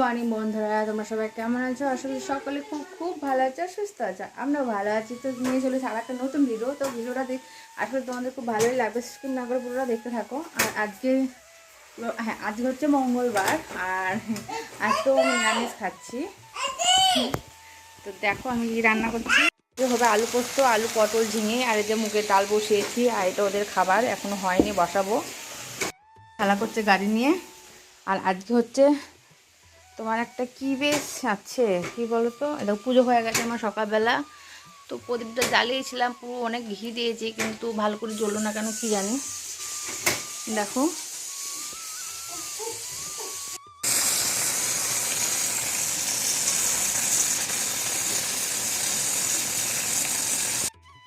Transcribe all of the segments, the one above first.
Morning বন্ধুরা, তোমরা সবাই কেমন আছো? আসলে সকলে খুব খুব ভালো আছো আর সুস্থ আছো। আমরা ভালো আছি। তো নিয়ে চলে আর একটা নতুন ভিডিও তো ভিডিওটা দেখ আসলে তোমাদের খুব ভালোই লাগবে। স্কিপ না করে পুরোটা দেখতে থাকো। আর আজকে হ্যাঁ আজকে হচ্ছে মঙ্গলবার। আর আজকেও আমি নিরামিষ খাচ্ছি। তো দেখো আমি রান্না করছি। হবে আলু পোস্ত, আলু পটল ঝিঙে, আর এই যে মুগের ডাল বসিয়েছি, আর এটা ওদের খাবার। এখনও হয়নি, বসাবো। খেলা করছে গাড়ি নিয়ে। আর আজকে হচ্ছে তোমার একটা কি বেশ আছে? কি বলো তো এটা পুজো হয়ে গেছে আমার সকালবেলা। তো প্রদীপটা জ্বালিয়েছিলাম, পুরো অনেক ঘি দিয়েছি, কিন্তু ভালো করে জ্বললো না কেন কি জানি। দেখো।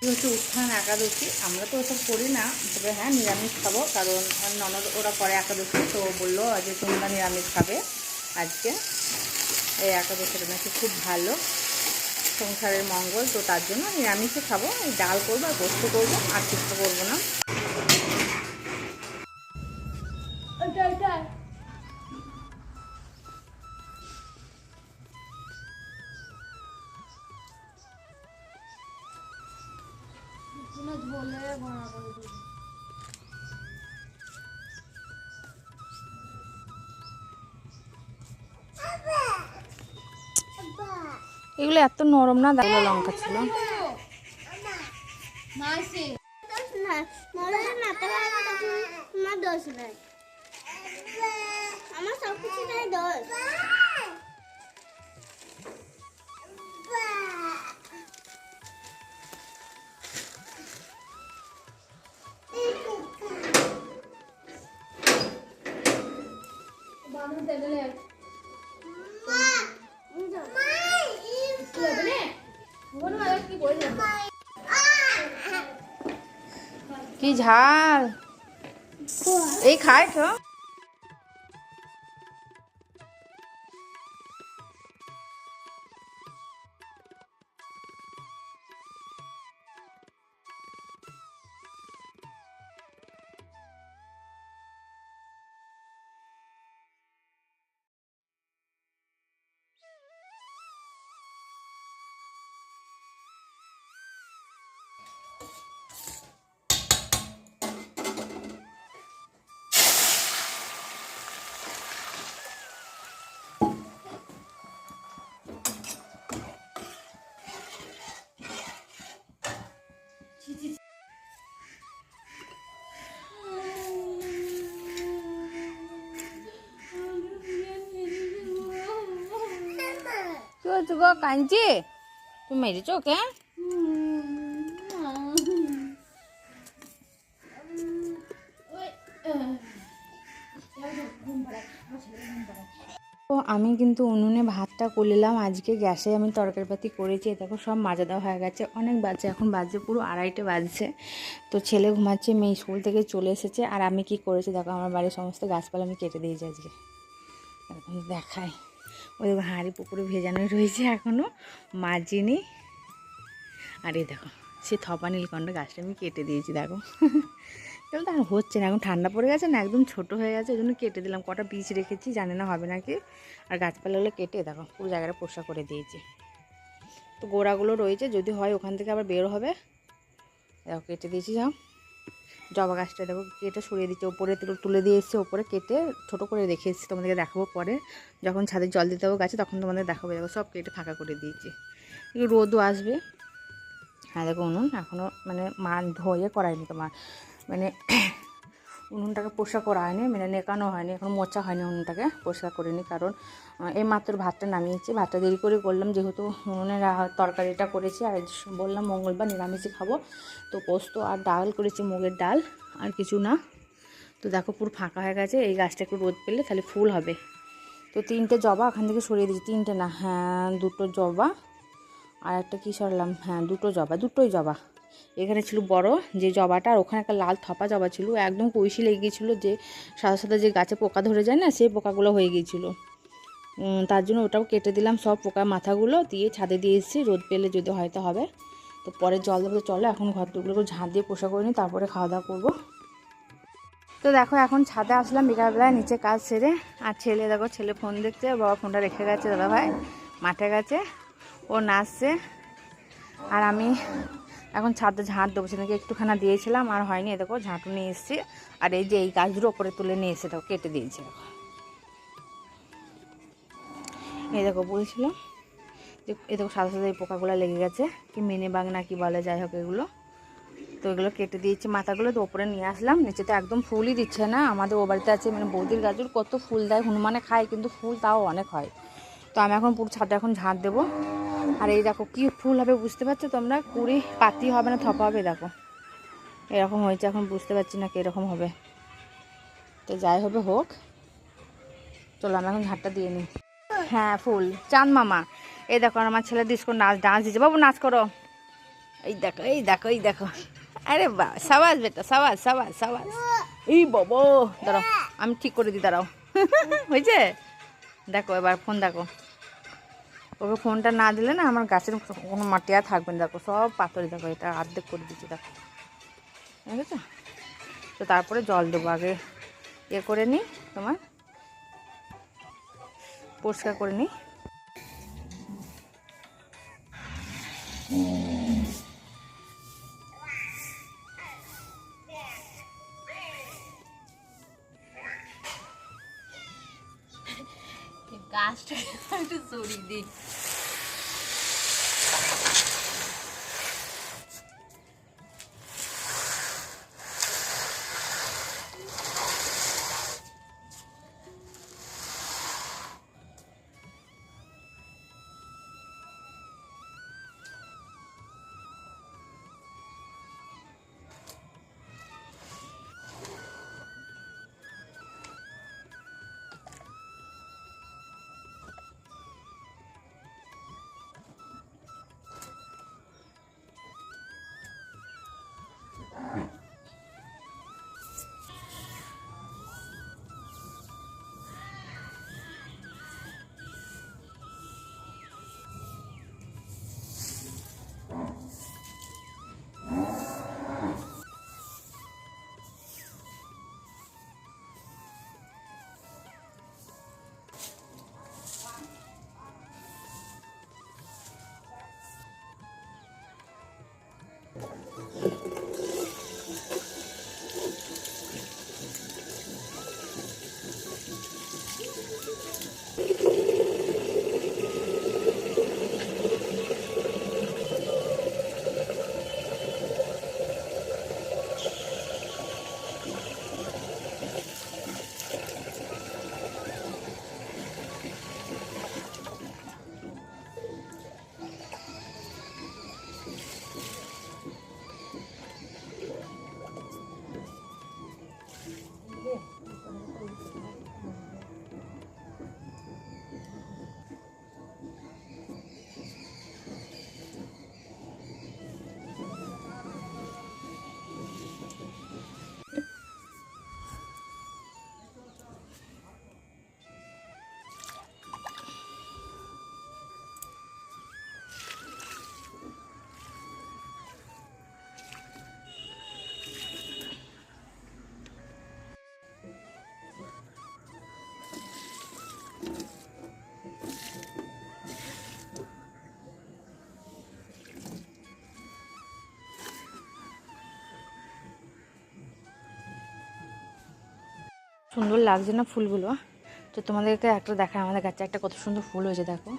হচ্ছে উত্থান একাদশী, আমরা তো ওসব করি না, তবে হ্যাঁ নিরামিষ খাব, কারণ ননদ ওরা করে একাদশী, তো বলল যে তোমরা নিরামিষ খাবে। আজকে। এই একাদশীটা নাকি খুব ভালো। সংসারের মঙ্গল, তো তার জন্য নিরামিষে খাব। ডাল করব আর গোস্ত করব, আর কিছু করব না। এগুলো এত নরম না দাঁড়া লঙ্কা ছিল। দোষ নাই কি ঝাল। এই খায় তো। কি হচ্ছে গো কাঞ্চি তুমি মেরেছো তো আমি কিন্তু উনুনে ভাতটা করলাম আজকে গ্যাসে আমি তরকারিপাতি করেছি। দেখো সব মাজা দেওয়া হয়ে গেছে। অনেক বাজছে, এখন বাজছে পুরো আড়াইটে বাজছে। তো ছেলে ঘুমাচ্ছে, মেয়ে স্কুল থেকে চলে এসেছে। আর আমি কি করেছি দেখো, আমার বাড়ির সমস্ত গাছপালা আমি কেটে দিয়েছি আজকে। দেখাই। ওই হাঁড়ি পুকুরে ভেজানোই রয়েছে এখনও মাজিনি। আর এই দেখো, সে থপা নীলকণ্ঠ গাছটা আমি কেটে দিয়েছি, দেখো। এগুলো তো আর হচ্ছে না, এখন ঠান্ডা পড়ে গেছে না, একদম ছোট হয়ে গেছে, ওই জন্য কেটে দিলাম। কটা বীজ রেখেছি, জানি না হবে নাকি। আর গাছপালাগুলো কেটে, দেখো, পুরো জায়গাটা পোষা করে দিয়েছি। তো গোড়াগুলো রয়েছে, যদি হয় ওখান থেকে আবার বের হবে। দেখো, কেটে দিয়েছি যাও জবা গাছটা দেখো, কেটে সরিয়ে দিচ্ছে, ওপরে তুলে- দিয়ে এসছে, ওপরে কেটে ছোটো করে রেখে এসেছি, তোমাদেরকে দেখাবো পরে। যখন ছাদে জল দিতে হবে গাছে, তখন তোমাদের দেখাবো, দেখো সব কেটে ফাঁকা করে দিয়েছে। রোদও আসবে। হ্যাঁ দেখো উনুন এখনও মানে মা ধোয়ে করায়নি তোমার। মানে উনুনটাকে পোষা করা হয়নি মানে নেকানো হয়নি, এখন মোচা হয়নি উনুনটাকে পরিষ্কার করিনি, কারণ এই মাত্র ভাতটা নামিয়েছি, ভাতটা দেরি করে করলাম, যেহেতু উনুনের তরকারিটা করেছি, আর বললাম মঙ্গলবার নিরামিষই খাব, তো পোস্ত আর ডাল করেছি, মুগের ডাল, আর কিছু না, তো দেখো পুরো ফাঁকা হয়ে গেছে, এই গাছটা একটু রোদ পেলে তাহলে ফুল হবে, তো তিনটে জবা ওখান থেকে সরিয়ে দিয়েছি, তিনটে না হ্যাঁ দুটো জবা, আর একটা কী সরলাম হ্যাঁ দুটো জবা, দুটোই জবা এখানে ছিল বড় যে জবাটা, আর ওখানে একটা লাল থপা জবা ছিল। একদম কইশি লেগে গিয়েছিল যে সাদা সাদা যে গাছে পোকা ধরে যায় না, সেই পোকাগুলো হয়ে গিয়েছিল। তার জন্য ওটাও কেটে দিলাম সব পোকা মাথাগুলো দিয়ে ছাদে দিয়ে এসেছি, রোদ পেলে যদি হয়তো হবে। তো পরে জল দেবো চলো, এখন ঘর দুগুলো ঝাঁট দিয়ে পোষা করে নিই, তারপরে খাওয়া দাওয়া করব। তো দেখো, এখন ছাদে আসলাম, বিকালবেলায় নিচে কাজ সেরে। আর ছেলে, দেখো, ছেলে ফোন দেখছে, বাবা ফোনটা রেখে গেছে দাদা ভাই মাঠে গেছে, ও নাচছে। আর আমি এখন ছাদে ঝাঁট দেবো, সেদিনকে একটুখানা দিয়েছিলাম, আর হয়নি এ দেখো ঝাঁটু নিয়ে এসেছি। আর এই যে এই গাছগুলো ওপরে তুলে নিয়ে এসে দেখো, কেটে দিয়েছি দেখো। এই দেখো, বলছিলাম যে, এই দেখো সাদা সাদা এই পোকাগুলো লেগে গেছে, কি মিনি বাগ না কি বলে, যাই হোক এগুলো। তো এগুলো কেটে দিয়েছি, মাথাগুলো তো ওপরে নিয়ে আসলাম, নিচে তো একদম ফুলই দিচ্ছে না। আমাদের ও বাড়িতে আছে মানে বৌদির গাজর কত ফুল দেয়, হনুমানে খায়, কিন্তু ফুল তাও অনেক হয়। তো আমি এখন পুরো ছাদে এখন ঝাঁট দেবো। আর এই দেখো, কি ফুল হবে বুঝতে পারছ তোমরা? কুড়ি পাতি হবে না, থপা হবে, দেখো। এরকম হয়েছে, এখন বুঝতে পারছি না কীরকম হবে। তো যাই হবে, হোক। চলো আমি এখন ঝাঁটটা দিয়ে নিই। হ্যাঁ ফুল। চাঁদ মামা। এই দেখো আমার ছেলে ডিস্কো নাচ ডান্স দিচ্ছে বাবু, নাচ করো। এই দেখো এই দেখো এই দেখো। আরে বা, সাবাস বেটা, সাবাস সাবাস সাবাস। এই বাবো, দাঁড়াও, আমি ঠিক করে দিই, দাঁড়াও। হয়েছে? দেখো, এবার ফোন দেখো। ওকে ফোনটা না দিলে না আমার গাছের কোনো মাটি আর থাকবে না। দেখো, সব পাথরে, দেখো, এটা আর্ধেক করে দিচ্ছি দেখো। ঠিক আছে? তো তারপরে জল দেবো আগে। ইয়ে করে নিই তোমার, পরিষ্কার করে নিই। গাছটা একটু সরিয়ে সুন্দর লাগছে না ফুলগুলো তো তোমাদেরকে একটা দেখায় আমাদের গাছে একটা কত সুন্দর ফুল হয়েছে, দেখো।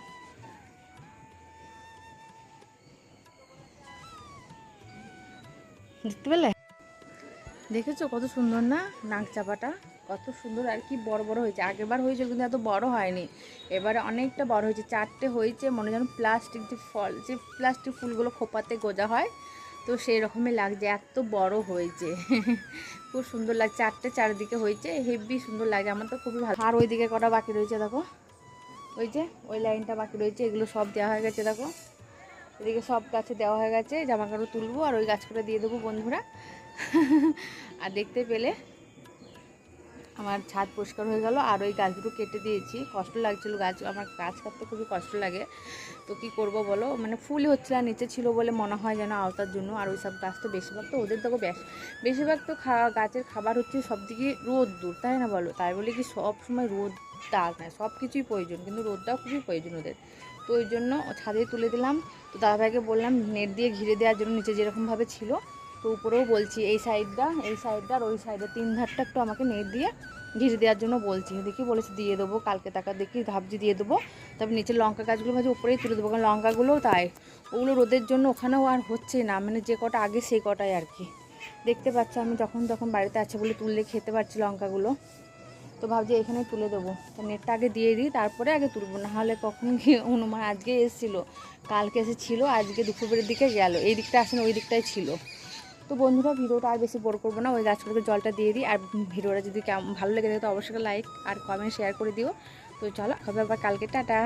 দেখতে পেলে? দেখেছ কত সুন্দর না? নাক চাপাটা কত সুন্দর, আর কি বড় বড় হয়েছে। আগেরবার হয়েছিল কিন্তু এত বড় হয়নি। এবারে অনেকটা বড় হয়েছে, চারটে হয়েছে, মনে যেন প্লাস্টিক যে ফল, যে প্লাস্টিক ফুলগুলো খোপাতে গোজা হয় তো সেই রকমই লাগছে, এত বড় হয়েছে। খুব সুন্দর লাগছে, চারটে চারিদিকে হয়েছে, হেভি সুন্দর লাগে, আমার তো খুবই ভালো। আর ওইদিকে কটা বাকি রয়েছে দেখো? ওই যে, ওই লাইনটা বাকি রয়েছে, এগুলো সব দেওয়া হয়ে গেছে দেখো। এদিকে সব গাছে দেওয়া হয়ে গেছে জামা কাপড় তুলবো আর ওই গাছগুলো দিয়ে দেবো বন্ধুরা। আর দেখতে পেলে আমার ছাদ পরিষ্কার হয়ে গেল আর ওই গাছগুলো কেটে দিয়েছি। কষ্ট লাগছিল, গাছ, আমার গাছ কাটতে খুবই কষ্ট লাগে। তো কি করব বলো? মানে ফুল হচ্ছিল আর নিচে ছিল বলে মনে হয় যেন আওতার জন্য। আর ওই সব গাছ তো বেশিরভাগ তো ওদের দেখো বেশ, বেশিরভাগ তো খা- গাছের খাবার হচ্ছে সব দিকে রোদ দূর তাই না বলো? তাই বলে কি সব সময় রোদ ডাক না সব কিছুই প্রয়োজন, কিন্তু রোদটাও খুবই প্রয়োজন ওদের। তো ওই জন্য ছাদে তুলে দিলাম। তো দাদাভাইকে বললাম, নেট দিয়ে ঘিরে দেওয়ার জন্য নিচে যেরকমভাবে ছিল তো উপরেও বলছি, এই সাইডটা এই সাইডটা আর ওই সাইডটা তিন ধারটা একটু আমাকে নেট দিয়ে ঘিরে দেওয়ার জন্য বলছি। দেখি বলেছি, দিয়ে দেবো, কালকে টাকা দেখি, ভাবছি দিয়ে দেবো। তারপর নিচে লঙ্কা গাছগুলো ভাবছি, উপরেই তুলে দেবো, কারণ লঙ্কাগুলোও তাই, ওগুলো রোদের জন্য ওখানেও আর হচ্ছে না মানে যে কটা আগে সেই কটাই আর কি। দেখতে পাচ্ছ, আমি যখন তখন বাড়িতে আছে বলে তুললে খেতে পারছি লঙ্কাগুলো। তো ভাবছি এখানে তুলে দেবো। তো নেটটা আগে দিয়ে দিই, তারপরে আগে তুলবো, না হলে কখন কি অনুমান আজকে এসেছিল, কালকে এসেছিল, আজকে দুপুরের দিকে গেল, এই দিকটা আসেন, ওই দিকটাই ছিল। তো বন্ধুরা, ভিডিওটা আর বেশি বড় করব না। ওই গাছগুলোকে জলটা দিয়ে দিই। আর ভিডিওটা যদি কেমন ভালো লেগে থাকে, তো অবশ্যই লাইক আর কমেন্ট শেয়ার করে দিও। তো চলো, হবে আবার কালকে। টাটা।